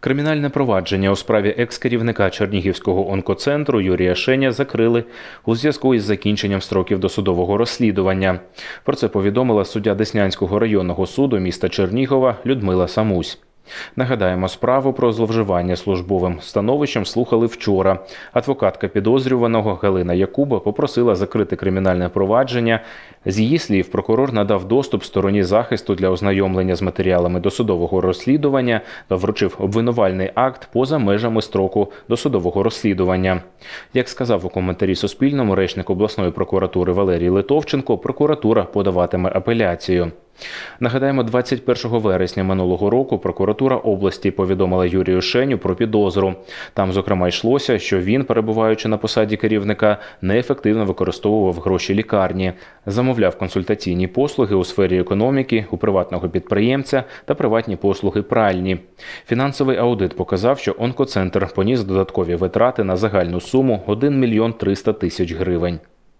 Кримінальне провадження у справі екс-керівника Чернігівського онкоцентру Юрія Шеня закрили у зв'язку із закінченням строків досудового розслідування. Про це повідомила суддя Деснянського районного суду міста Чернігова Людмила Самусь. Нагадаємо, справу про зловживання службовим становищем слухали вчора. Адвокатка підозрюваного Галина Якуба попросила закрити кримінальне провадження. З її слів, прокурор надав доступ стороні захисту для ознайомлення з матеріалами досудового розслідування та вручив обвинувальний акт поза межами строку досудового розслідування. Як сказав у коментарі Суспільному речник обласної прокуратури Валерій Литовченко, прокуратура подаватиме апеляцію. Нагадаємо, 21 вересня минулого року прокуратура області повідомила Юрію Шеню про підозру. Там, зокрема, йшлося, що він, перебуваючи на посаді керівника, неефективно використовував гроші лікарні, замовляв консультаційні послуги у сфері економіки, у приватного підприємця та приватні послуги пральні. Фінансовий аудит показав, що онкоцентр поніс додаткові витрати на загальну суму 1 мільйон 300 тисяч гривень.